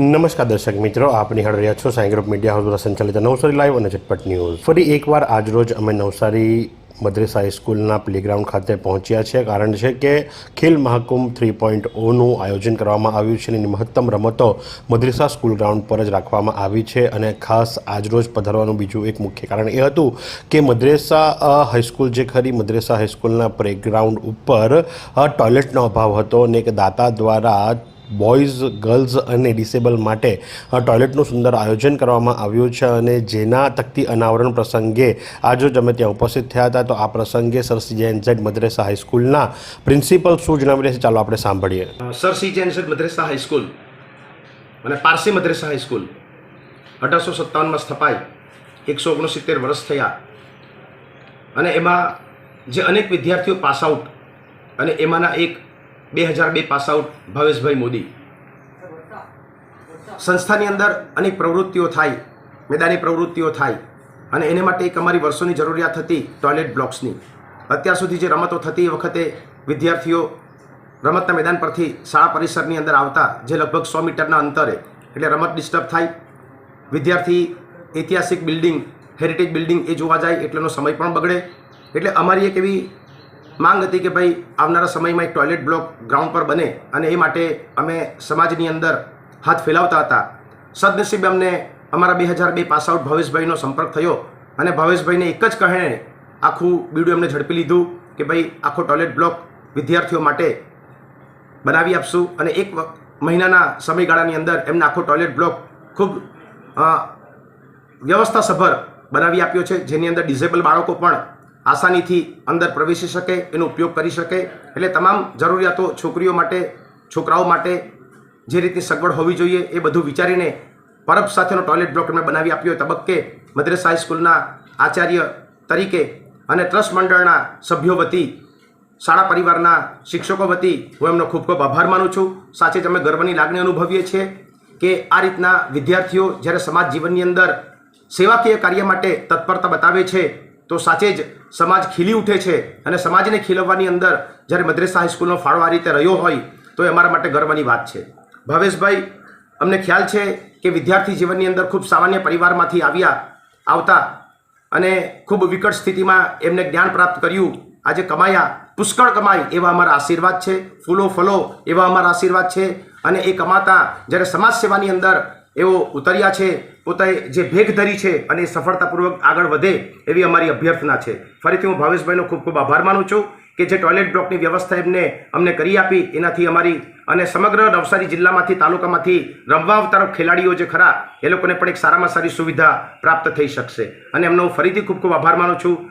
નમસ્કાર દર્શક મિત્રો, આપ નિહાળ રહ્યા છો સાંઈ ગ્રુપ મીડિયા હાઉસ દ્વારા સંચાલિત નવસારી લાઈવ અને ઝટપટ ન્યૂઝ. ફરી એકવાર આજરોજ અમે નવસારી મદ્રેસા હાઈસ્કૂલના પ્લેગ્રાઉન્ડ ખાતે પહોંચ્યા છે કારણ છે કે ખેલ મહાકુંભ થ્રી પોઈન્ટ ઓનું આયોજન કરવામાં આવ્યું છે અને મહત્તમ રમતો મદ્રેસા સ્કૂલ ગ્રાઉન્ડ પર જ રાખવામાં આવી છે અને ખાસ આજરોજ પધારવાનું બીજું એક મુખ્ય કારણ એ હતું કે મદ્રેસા હાઈસ્કૂલ જે ખરી મદ્રેસા હાઈસ્કૂલના પ્લેગ્રાઉન્ડ ઉપર ટોયલેટનો અભાવ હતો અને એક દાતા દ્વારા બોયઝ, ગર્લ્સ અને ડિસેબલ માટે ટોયલેટનું સુંદર આયોજન કરવામાં આવ્યું છે અને જેના તકતી અનાવરણ પ્રસંગે આજે જ અમે ત્યાં ઉપસ્થિત થયા હતા. તો આ પ્રસંગે સર સીજેએન ઝેડ મદ્રેસા હાઈસ્કૂલના પ્રિન્સિપલ શું જણાવી રહ્યા છે? ચાલો આપણે સાંભળીએ. સર સી જેનસેટ મદ્રેસા હાઈસ્કૂલ અને પારસી મદ્રેસા હાઈસ્કૂલ અઢારસો સત્તાવનમાં સ્થપાઈ, એકસો ઓગણસિત્તેર વર્ષ થયા. અને એમાં જે અનેક વિદ્યાર્થીઓ પાસ આઉટ અને એમાંના એક બે હજાર બે પાસ આઉટ ભાવેશભાઈ મોદી. સંસ્થાની અંદર અનેક પ્રવૃત્તિઓ થાય, મેદાની પ્રવૃત્તિઓ થાય, અને એને માટે એક અમારી વર્ષોની જરૂરિયાત હતી ટોયલેટ બ્લોક્સની. અત્યાર સુધી જે રમતો થતી એ વખતે વિદ્યાર્થીઓ રમતના મેદાન પરથી શાળા પરિસરની અંદર આવતા, જે લગભગ સો મીટરના અંતરે, એટલે રમત ડિસ્ટર્બ થાય. વિદ્યાર્થી ઐતિહાસિક બિલ્ડિંગ, હેરિટેજ બિલ્ડિંગ એ જોવા જાય એટલેનો સમય પણ બગડે. એટલે અમારી એક એવી માંગ હતી કે ભાઈ આવનારા સમયમાં એક ટોયલેટ બ્લોક ગ્રાઉન્ડ પર બને અને એ માટે અમે સમાજની અંદર હાથ ફેલાવતા હતા. સદનસીબે અમને અમારા બે હજાર બે પાસ આઉટ ભવેશભાઈનો સંપર્ક થયો અને ભવેશભાઈને એક જ કહેણે આખું બીડું એમને ઝડપી લીધું કે ભાઈ આખો ટોયલેટ બ્લોક વિદ્યાર્થીઓ માટે બનાવી આપશું અને એક મહિનાના સમયગાળાની અંદર એમને આખો ટોયલેટ બ્લોક ખૂબ વ્યવસ્થાસભર બનાવી આપ્યો છે, જેની અંદર ડિઝેબલ બાળકો પણ આસાનીથી અંદર પ્રવેશી શકે, એનો ઉપયોગ કરી શકે. એટલે તમામ જરૂરિયાતો છોકરીઓ માટે, છોકરાઓ માટે જે રીતની સગવડ હોવી જોઈએ એ બધું વિચારીને પરબ સાથેનો ટોયલેટ બ્લોક એમણે બનાવી આપ્યો તબક્કે મદ્રેસા હાઈસ્કૂલના આચાર્ય તરીકે અને ટ્રસ્ટ મંડળના સભ્યો વતી, શાળા પરિવારના શિક્ષકો વતી હું એમનો ખૂબ ખૂબ આભાર માનું છું. સાથે જ અમે ગર્વની લાગણી અનુભવીએ છીએ કે આ રીતના વિદ્યાર્થીઓ જ્યારે સમાજ જીવનની અંદર સેવાકીય કાર્ય માટે તત્પરતા બતાવે છે તો સાચે જ સમાજ ખીલી ઉઠે છે અને સમાજને ખીલવવાની અંદર જ્યારે મદ્રેસા હાઈસ્કૂલનો ફાળો આ રીતે રહ્યો હોય, તો એ અમારા માટે ગર્વની વાત છે. ભાવેશભાઈ, અમને ખ્યાલ છે કે વિદ્યાર્થી જીવનની અંદર ખૂબ સામાન્ય પરિવારમાંથી આવ્યા, આવતા અને ખૂબ વિકટ સ્થિતિમાં એમને જ્ઞાન પ્રાપ્ત કર્યું. આજે કમાયા, પુષ્કળ કમાય એવા અમારા આશીર્વાદ છે, ફૂલો ફલો એવા અમારા આશીર્વાદ છે અને એ કમાતા જ્યારે સમાજ સેવાની અંદર એઓ ઉતર્યા છે પોતે જે ભેગ ધરી છે અને સફળતાપૂર્વક આગળ વધે એવી અમારી અભ્યર્થના છે. ફરીથી હું ભાવેશભાઈનો ખૂબ ખૂબ આભાર માનું છું કે જે ટોયલેટ બ્લોકની વ્યવસ્થા એમને અમને કરી આપી, એનાથી અમારી અને સમગ્ર નવસારી જિલ્લામાંથી, તાલુકામાંથી રમવા આવતા ખેલાડીઓ જે ખરા, એ લોકોને પણ એક સારામાં સારી સુવિધા પ્રાપ્ત થઈ શકશે. અને એમનો હું ફરીથી ખૂબ ખૂબ આભાર માનું છું.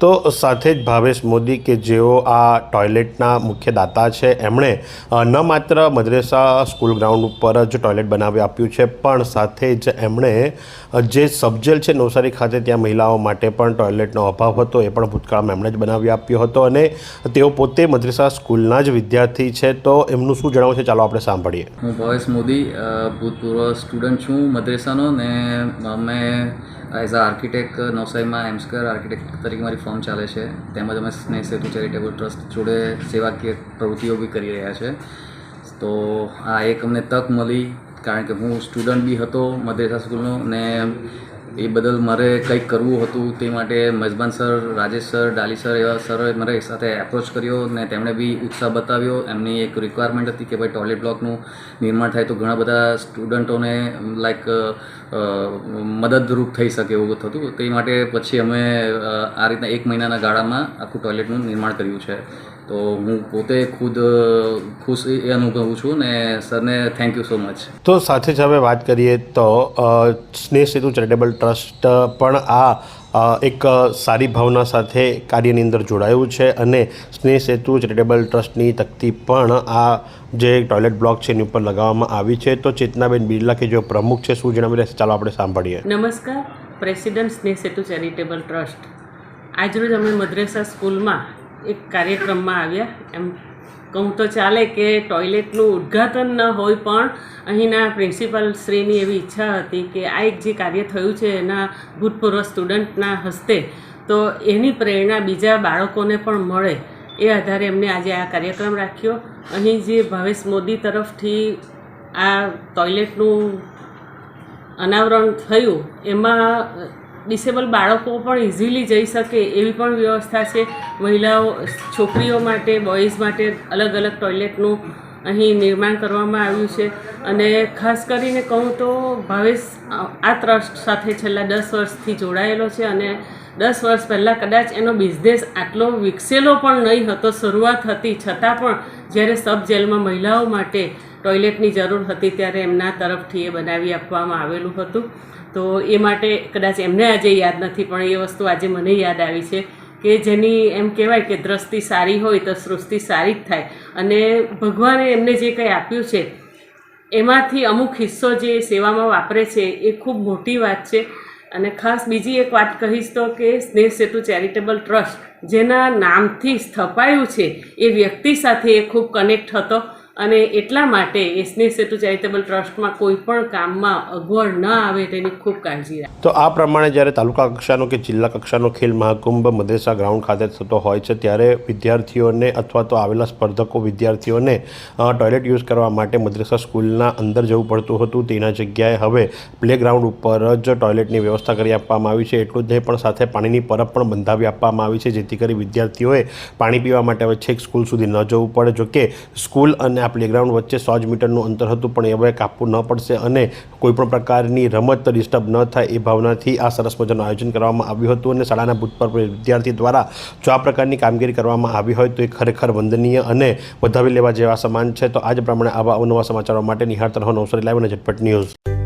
તો સાથે જ ભાવેશ મોદી કે જેઓ આ ટોયલેટના મુખ્ય દાતા છે, એમણે ન માત્ર મદ્રેસા સ્કૂલ ગ્રાઉન્ડ ઉપર જ ટોયલેટ બનાવી આપ્યું છે, પણ સાથે જ એમણે જે સબજેલ છે નવસારી ખાતે ત્યાં મહિલાઓ માટે પણ ટોયલેટનો અભાવ હતો, એ પણ ભૂતકાળમાં એમણે જ બનાવી આપ્યો હતો અને તેઓ પોતે મદ્રેસા સ્કૂલના જ વિદ્યાર્થી છે, તો એમનું શું જણાવવું છે? ચાલો આપણે સાંભળીએ. હું ભાવેશ મોદી ભૂતપૂર્વ સ્ટુડન્ટ છું મદ્રેસાનો ને અમે એઝ અ આર્કિટેક્ટ નવસારીમાં એમ સ્ક્વેર આર્કિટેક્ટ તરીકે મારી ફોર્મ ચાલે છે. તેમજ અમે સ્નેહ સેતુ ચેરિટેબલ ટ્રસ્ટ જોડે સેવાકીય પ્રવૃત્તિઓ બી કરી રહ્યા છે. તો આ એક અમને તક મળી, કારણ કે હું સ્ટુડન્ટ બી હતો, મદ્રેસા સ્કૂલનો ને એ બદલ મારે કંઈક કરવું હતું તે માટે મજબાન સર, રાજેશ સર, ડાલી સર એવા સરોએ મારે સાથે એપ્રોચ કર્યો ને તેમણે બી ઉત્સાહ બતાવ્યો. એમની એક રિક્વાયરમેન્ટ હતી કે ભાઈ ટોયલેટ બ્લોકનું નિર્માણ થાય તો ઘણા બધા સ્ટુડન્ટોને લાઈક મદદરૂપ થઈ શકે એવું થતું. તે માટે પછી અમે આ રીતના એક મહિનાના ગાળામાં આખું ટોયલેટનું નિર્માણ કર્યું છે. તો હું પોતે ખુદ ખુશી એ અનુભવું છું ને સરને થેન્ક યુ સો મચ તો સાથે જ હવે વાત કરીએ તો સ્નેહ સેતુ ચેરિટેબલ ટ્રસ્ટ પણ આ એક સારી ભાવના સાથે કાર્યની અંદર જોડાયું છે અને સ્નેહ સેતુ ચેરિટેબલ ટ્રસ્ટની તકતી પણ આ જે ટોયલેટ બ્લોક છે એની ઉપર લગાવવામાં આવી છે. તો ચેતનાબેન બિરલા કે જો પ્રમુખ છે શું જણાવી રહેશે ચાલો આપણે સાંભળીએ. નમસ્કાર પ્રેસિડેન્ટ સ્નેહ સેતુ ચેરિટેબલ ટ્રસ્ટ આજરોજ અમે મદ્રેસા સ્કૂલમાં એક કાર્યક્રમમાં આવ્યા. એમ કહું તો ચાલે કે ટોયલેટનું ઉદ્ઘાટન ન હોય પણ અહીંના પ્રિન્સિપાલ શ્રીની એવી ઈચ્છા હતી કે આ એક જે કાર્ય થયું છે એના ભૂતપૂર્વ સ્ટુડન્ટના હસ્તે, તો એની પ્રેરણા બીજા બાળકોને પણ મળે એ આધારે એમને આજે આ કાર્યક્રમ રાખ્યો. અહીં જે ભાવેશ મોદી તરફથી આ ટોયલેટનું અનાવરણ થયું, એમાં ડિસેબલ બાળકો પણ ઇઝીલી જઈ શકે એવી પણ વ્યવસ્થા છે. મહિલાઓ, છોકરીઓ માટે, બોયઝ માટે અલગ અલગ ટોયલેટનું અહીં નિર્માણ કરવામાં આવ્યું છે. અને ખાસ કરીને કહું તો ભાવેશ આ ટ્રસ્ટ સાથે છેલ્લા દસ વર્ષથી જોડાયેલો છે અને દસ વર્ષ પહેલાં કદાચ એનો બિઝનેસ આટલો વિકસેલો પણ નહીં હતો, શરૂઆત હતી. છતાં પણ જ્યારે સબ જેલમાં મહિલાઓ માટે ટોયલેટની જરૂર હતી ત્યારે એમના તરફથી એ બનાવી આપવામાં આવેલું હતું. તો એ માટે કદાચ એમને આજે યાદ નથી, પણ એ વસ્તુ આજે મને યાદ આવી છે કે જેની એમ કહેવાય કે દ્રષ્ટિ સારી હોય તો સૃષ્ટિ સારી જ થાય. અને ભગવાને એમને જે કંઈ આપ્યું છે, એમાંથી અમુક હિસ્સો જે સેવામાં વાપરે છે એ ખૂબ મોટી વાત છે. અને ખાસ બીજી એક વાત કહીશ તો કે સ્નેહ સેતુ ચેરિટેબલ ટ્રસ્ટ, જેના નામથી સ્થપાયું છે, એ વ્યક્તિ સાથે એ ખૂબ કનેક્ટ હતો. અને એટલા માટે એસની સેતુ ચેરિટેબલ ટ્રસ્ટમાં કોઈ પણ કામમાં અગવડ ન આવે તેની ખૂબ કાળજી રાખે. તો આ પ્રમાણે જ્યારે તાલુકા કક્ષાનો કે જિલ્લા કક્ષાનો ખેલ મહાકુંભ મદ્રેસા ગ્રાઉન્ડ ખાતે થતો હોય છે, ત્યારે વિદ્યાર્થીઓને અથવા તો આવેલા સ્પર્ધકો વિદ્યાર્થીઓને ટોયલેટ યુઝ કરવા માટે મદ્રેસા સ્કૂલના અંદર જવું પડતું હતું. તેના જગ્યાએ હવે પ્લેગ્રાઉન્ડ ઉપર જ ટોયલેટની વ્યવસ્થા કરી આપવામાં આવી છે. એટલું જ નહીં, પણ સાથે પાણીની પરબ પણ બંધાવી આપવામાં આવી છે, જેથી કરી વિદ્યાર્થીઓએ પાણી પીવા માટે હવે છેક સ્કૂલ સુધી ન જવું પડે. જોકે સ્કૂલ અને આ પ્લેગ્રાઉન્ડ વચ્ચે સો જ મીટરનું અંતર હતું, પણ હવે કાપવું ન પડશે અને કોઈપણ પ્રકારની રમત ડિસ્ટર્બ ન થાય એ ભાવનાથી આ સરસ મજાનું આયોજન કરવામાં આવ્યું હતું અને શાળાના ભૂતપૂર્વ વિદ્યાર્થી દ્વારા જો આ પ્રકારની કામગીરી કરવામાં આવી હોય તો એ ખરેખર વંદનીય અને વધાવી લેવા જેવા સમાન છે. તો આજ પ્રમાણે આવા અવનવા સમાચારો માટે નિહાળ તરફ નવસારી લાવીને ઝટપટ ન્યૂઝ.